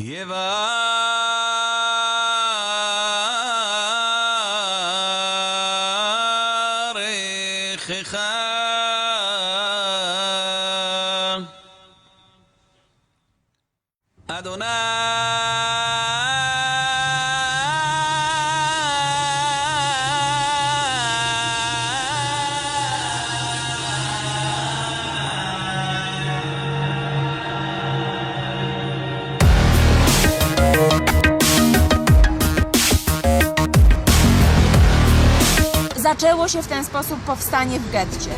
يبارخك أدناه Zaczęło się w ten sposób powstanie w getcie.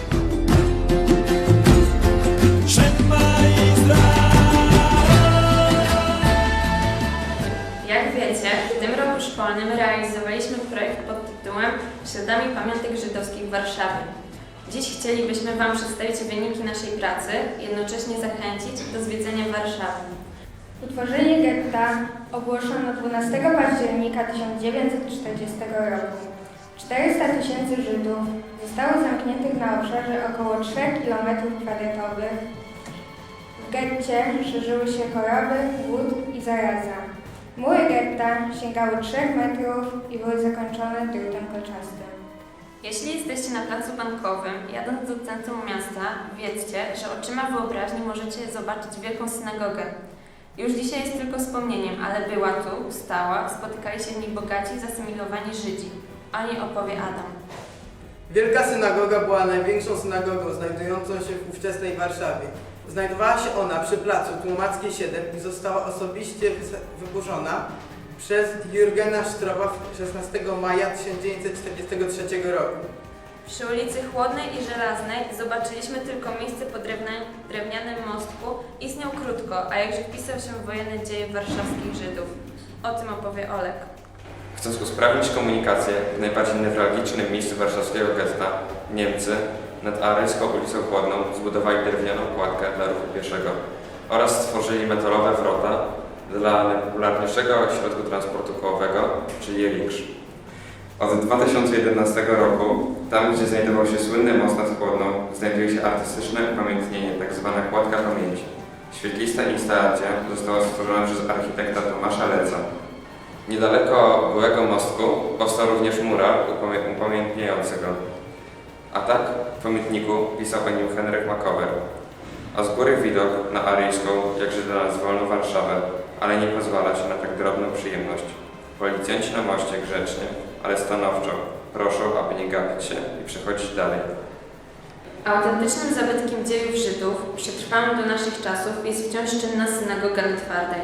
Jak wiecie, w tym roku szkolnym realizowaliśmy projekt pod tytułem Śladami pamiątek żydowskich w Warszawie. Dziś chcielibyśmy Wam przedstawić wyniki naszej pracy i jednocześnie zachęcić do zwiedzenia Warszawy. Utworzenie getta ogłoszono 12 października 1940 roku. 400 tysięcy Żydów zostało zamkniętych na obszarze około 3 km kwadratowych. W getcie szerzyły się choroby, głód i zaraza. Mury getta sięgały 3 metrów i były zakończone drutem kolczastym. Jeśli jesteście na placu bankowym, jadąc do centrum miasta, wiedzcie, że oczyma wyobraźni możecie zobaczyć wielką synagogę. Już dzisiaj jest tylko wspomnieniem, ale była tu, stała, spotykali się w niej bogaci, zasymilowani Żydzi. O niej opowie Adam. Wielka synagoga była największą synagogą znajdującą się w ówczesnej Warszawie. Znajdowała się ona przy placu Tłumackiej 7 i została osobiście wyburzona przez Jurgena Sztroba 16 maja 1943 roku. Przy ulicy Chłodnej i Żelaznej zobaczyliśmy tylko miejsce po drewnianym mostku. Istniał krótko, a jakże wpisał się w wojenne dzieje warszawskich Żydów. O tym opowie Olek. Chcąc usprawnić komunikację w najbardziej newralgicznym miejscu warszawskiego getta, Niemcy nad Aryjską ulicą Chłodną zbudowali drewnianą kładkę dla ruchu pieszego oraz stworzyli metalowe wrota dla najpopularniejszego środku transportu kołowego, czyli riksz. Od 2011 roku, tam gdzie znajdował się słynny most nad Chłodną, znajduje się artystyczne upamiętnienie, tzw. kładka pamięci. Świetlista instalacja została stworzona przez architekta Tomasza Leca. Niedaleko byłego mostku powstał również mural upamię- upamiętniający go. A tak w pamiętniku pisał o nim Henryk Makower. A z góry widok na aryjską, jakże dla nas wolną Warszawę, ale nie pozwala się na tak drobną przyjemność. Policjanci na moście grzecznie, ale stanowczo proszą, aby nie gapić się i przechodzić dalej. Autentycznym zabytkiem dziejów Żydów, przetrwałym do naszych czasów, jest wciąż czynna synagoga na.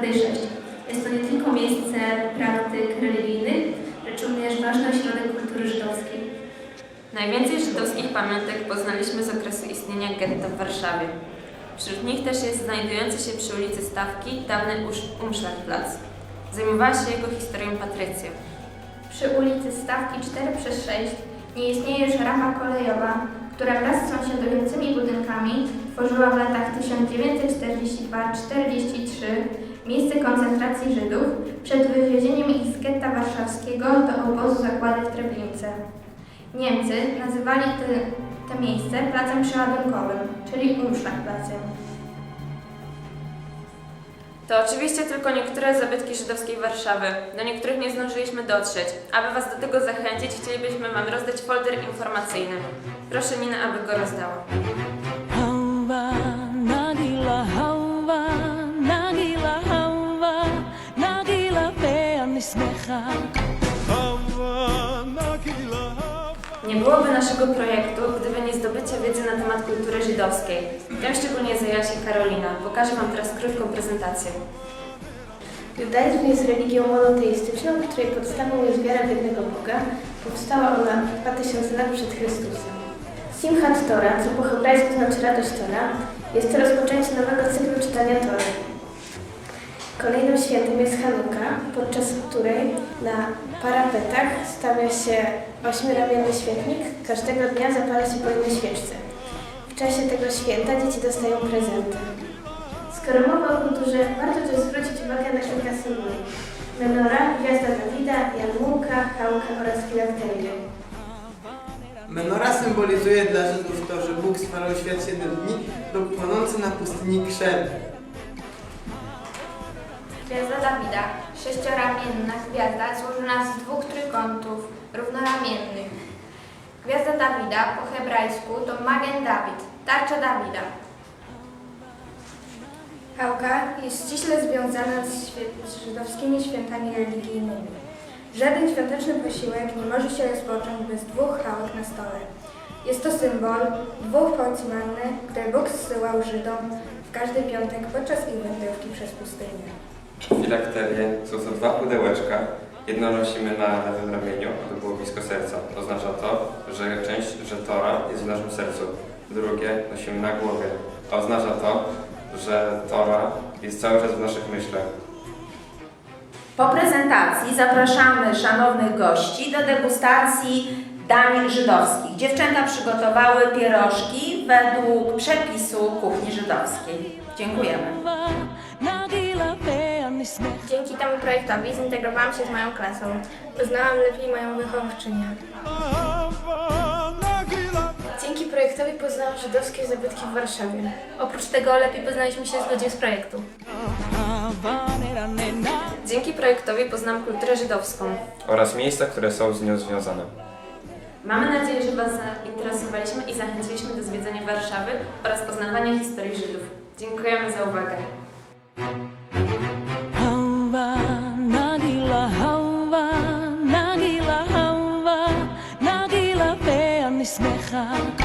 Przy ulicy Twardej 6. Jest to nie tylko miejsce praktyk religijnych, lecz również ważny ośrodek kultury żydowskiej. Najwięcej żydowskich pamiątek poznaliśmy z okresu istnienia getta w Warszawie. Wśród nich też jest znajdujący się przy ulicy Stawki dawny Umschlagplatz. Zajmowała się jego historią Patrycja. Przy ulicy Stawki 4 przez 6 nie istnieje już rama kolejowa, która wraz z sąsiadującymi budynkami tworzyła w latach 1942-43 miejsce koncentracji Żydów przed wywiezieniem ich z getta warszawskiego do obozu zakłady w Treblince. Niemcy nazywali te, te miejsce placem przeładunkowym, czyli Umschlagplatzem. To oczywiście tylko niektóre zabytki żydowskiej Warszawy. Do niektórych nie zdążyliśmy dotrzeć. Aby Was do tego zachęcić, chcielibyśmy Wam rozdać folder informacyjny. Proszę Nina, aby go rozdała. Nie byłoby naszego projektu, gdyby nie zdobycie wiedzy na temat kultury żydowskiej. Tym szczególnie zajęła się Karolina. Pokażę Wam teraz krótką prezentację. Judaizm jest religią monoteistyczną, której podstawą jest wiara w jednego Boga. Powstała ona 2000 lat przed Chrystusem. Simchat Tora, co po hebrajsku znaczy radość Tora, jest to rozpoczęcie nowego cyklu czytania Tory. Kolejnym świętem jest Hanuka, podczas której na parapetach stawia się ośmioramienny świetnik. Każdego dnia zapala się po jednej świeczce. W czasie tego święta dzieci dostają prezenty. Skoro mowa o kulturze, warto też zwrócić uwagę na kilka symboli. Menora, gwiazda Dawida, Jarmułka, Hałka oraz filakterię. Menora symbolizuje dla Żydów to, że Bóg stworzył świat 7 dni lub płonący na pustyni krzew. Gwiazda Dawida, sześcioramienna gwiazda złożona z dwóch trójkątów równoramiennych. Gwiazda Dawida po hebrajsku to Magen Dawid, tarcza Dawida. Hałka jest ściśle związana z, z żydowskimi świętami religijnymi. Żaden świąteczny posiłek nie może się rozpocząć bez dwóch hałek na stole. Jest to symbol dwóch porcji manny, które Bóg zsyłał Żydom w każdy piątek podczas ich wędrówki przez pustynię. Filakterie są to dwa pudełeczka. Jedno nosimy na lewym ramieniu, aby było blisko serca. Oznacza to, że część, że Tora jest w naszym sercu. Drugie nosimy na głowie. Oznacza to, że Tora jest cały czas w naszych myślach. Po prezentacji zapraszamy szanownych gości do degustacji dań żydowskich. Dziewczęta przygotowały pierożki według przepisu kuchni żydowskiej. Dziękujemy. Dzięki temu projektowi zintegrowałam się z moją klasą. Poznałam lepiej moją wychowawczynię. Dzięki projektowi poznałam żydowskie zabytki w Warszawie. Oprócz tego lepiej poznaliśmy się z ludźmi z projektu. Dzięki projektowi poznałam kulturę żydowską. Oraz miejsca, które są z nią związane. Mamy nadzieję, że Was zainteresowaliśmy i zachęciliśmy do zwiedzenia Warszawy oraz poznawania historii Żydów. Dziękujemy za uwagę. אני שמחה